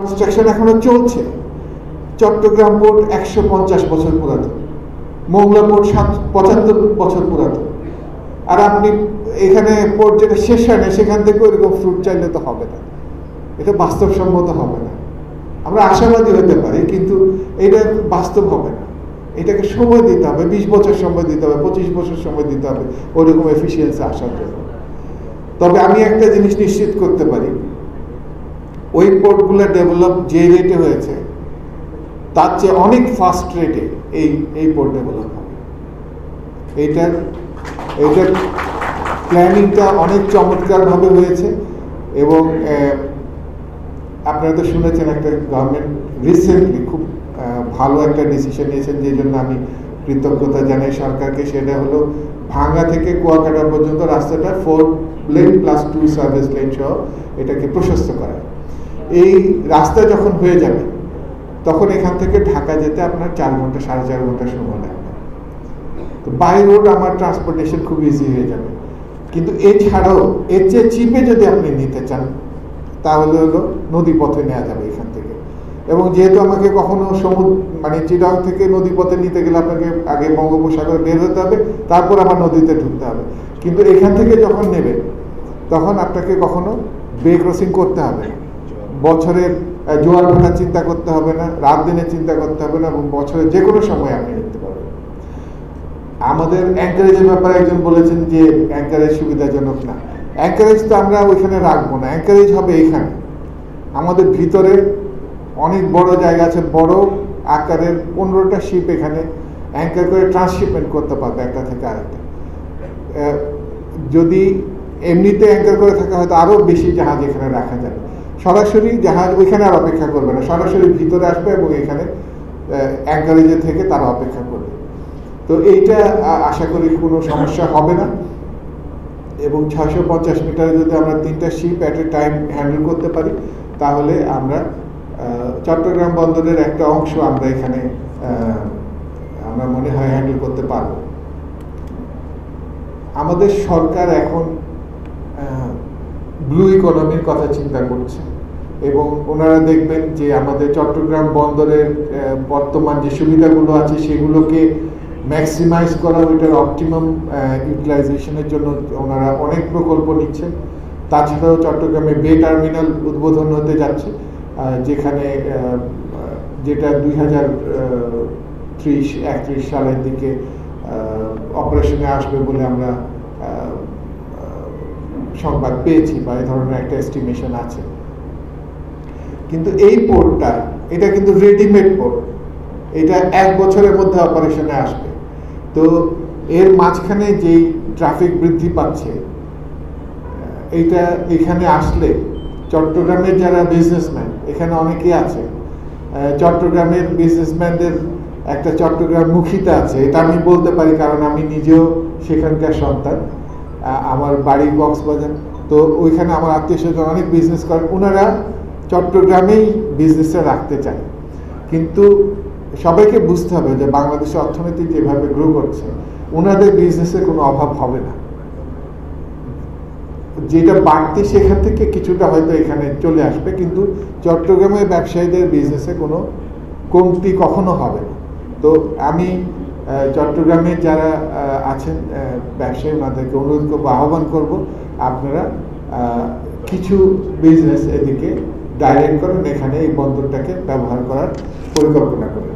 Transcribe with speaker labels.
Speaker 1: Construction এখনও চলছে। Chittagong port একশো পঞ্চাশ বছর পুরাতন। মোংলা পোর্ট সাত, পঁচাত্তর বছর পুরাতন। আর আপনি এখানে পোর্ট যেটা শেষ হয় না, সেখান থেকে ওইরকম ফ্রুট চাইলে তো হবে না। এটা বাস্তবসম্মত হবে না। আমরা আশাবাদী হতে পারি, কিন্তু এটা বাস্তব হবে না। এটাকে সময় দিতে হবে, বিশ বছর সময় দিতে হবে, পঁচিশ বছর সময় দিতে হবে, ওইরকম এফিসিয়েন্সি আসার জন্য। তবে আমি একটা জিনিস নিশ্চিত করতে পারি ওই পোর্টগুলো ডেভেলপ যে রেটে হয়েছে, তার চেয়ে অনেক ফাস্ট রেটে এই এই পোর্ট ডেভেলপ হবে। এইটার এইটার প্ল্যানিংটা অনেক চমৎকারভাবে হয়েছে এবং আপনারা তো শুনেছেন একটা গভর্নমেন্ট রিসেন্টলি খুব ভালো একটা ডিসিশন নিয়েছেন যে জন্য আমি কৃতজ্ঞতা জানাই সরকারকে। সেটা হলো ভাঙ্গা থেকে কুয়াকাটা পর্যন্ত রাস্তাটা four lane plus two service lane সহ এটাকে প্রশস্ত করা। এই রাস্তা যখন হয়ে যাবে, তখন এখান থেকে ঢাকা যেতে আপনার চার ঘণ্টা, সাড়ে চার ঘণ্টা সময় লাগবে। তো বাই রোড আমার ট্রান্সপোর্টেশন খুব ইজি হয়ে যাবে। কিন্তু এছাড়াও, এর চেয়ে চিপে যদি আপনি নিতে চান, তাহলে হলো নদী পথে নেওয়া যাবে এখান থেকে। এবং যেহেতু আমাকে কখনো সমুদ্র মানে চিটাং থেকে নদী পথে নিতে গেলে আপনাকে আগে বঙ্গোপসাগরে বের হতে হবে, তারপর আবার নদীতে ঢুকতে হবে। কিন্তু এখান থেকে যখন নেবে, তখন আপনাকে কখনো বে ক্রসিং করতে হবে। বছরের জোয়ার ভাটার চিন্তা করতে হবে না, রাত দিনে চিন্তা করতে হবে না, এবং বছরের যে কোনো সময় আপনি নিতে পারবেন। আমাদের অ্যাঙ্কারেজের ব্যাপারে একজন বলেছেন যে অ্যাঙ্কারেজ সুবিধাজনক না। অ্যাঙ্কারেজ তো আমরা ওইখানে রাখব না। অ্যাঙ্কারেজ হবে এইখানে। আমাদের ভিতরে অনেক বড় জায়গা আছে, বড় আকারের পনেরোটা শিপ এখানে অ্যাঙ্কার করে ট্রান্সশিপমেন্ট করতে পারবে একটা থেকে আরেকটা। যদি এমনিতে অ্যাঙ্কার করে থাকা হয়তো আরও বেশি জাহাজ এখানে রাখা যাবে। সরাসরি জাহাজ ওইখানে আর অপেক্ষা করবে না। সরাসরি ভিতরে আসবে এবং এখানে অ্যাঙ্কারেজে থেকে তারা অপেক্ষা করবে। তো এইটা আশা করি কোনো সমস্যা হবে না। এবং ছয়শো পঞ্চাশ মিটারে যদি আমরা তিনটা ship at a time handle করতে পারি, তাহলে আমরা চট্টগ্রাম বন্দরের একটা অংশ আমরা এখানে আমরা মনে হয় হ্যান্ডেল করতে পারব। আমাদের সরকার এখন ব্লু ইকোনমির কথা চিন্তা করছে। এবং ওনারা দেখবেন যে আমাদের চট্টগ্রাম বন্দরের বর্তমান যে সুবিধাগুলো আছে সেগুলোকে ম্যাক্সিমাইজ করা ওইটার অপটিমাম ইউটিলাইজেশনের জন্য ওনারা অনেক প্রকল্প নিচ্ছেন। তাছাড়াও চট্টগ্রামে বে টার্মিনাল উদ্বোধন হতে যাচ্ছে যেখানে যেটা দুই হাজার ত্রিশ, একত্রিশ সালের দিকে অপারেশনে আসবে বলে আমরা সংবাদ পেয়েছি বা এই ধরনের একটা এস্টিমেশন আছে। কিন্তু এই পোর্টটা, এটা কিন্তু রেডিমেড পোর্ট। এটা এক বছরের মধ্যে অপারেশনে আসবে। তো এর মাঝখানে যেই ট্রাফিক বৃদ্ধি পাচ্ছে এইটা এখানে আসলে চট্টগ্রামের যারা বিজনেসম্যান এখানে অনেকেই আছে চট্টগ্রামের বিজনেসম্যানদের একটা চট্টগ্রাম মুখিতা আছে। এটা আমি বলতে পারি কারণ আমি নিজেও সেখানকার সন্তান। আমার বাড়ি কক্সবাজার। তো ওইখানে আমার আত্মীয় স্বজন অনেক বিজনেস করেন। ওনারা চট্টগ্রামেই বিজনেসটা রাখতে চায়। কিন্তু সবাইকে বুঝতে হবে যে বাংলাদেশের অর্থনীতি যেভাবে গ্রো করছে ওনাদের বিজনেসের কোনো অভাব হবে না। যেটা বাড়তি সেখান থেকে কিছুটা হয়তো এখানে চলে আসবে, কিন্তু চট্টগ্রামের ব্যবসায়ীদের বিজনেসে কোনো কমতি কখনো হবে না। তো আমি আহ, চট্টগ্রামের যারা আছেন ব্যবসায়ী ওনাদেরকে অনুরোধ করব আহ্বান করব আপনারা কিছু বিজনেস এদিকে ডাইরেক্ট করেন এখানে এই বন্দরটাকে ব্যবহার করার পরিকল্পনা করেন।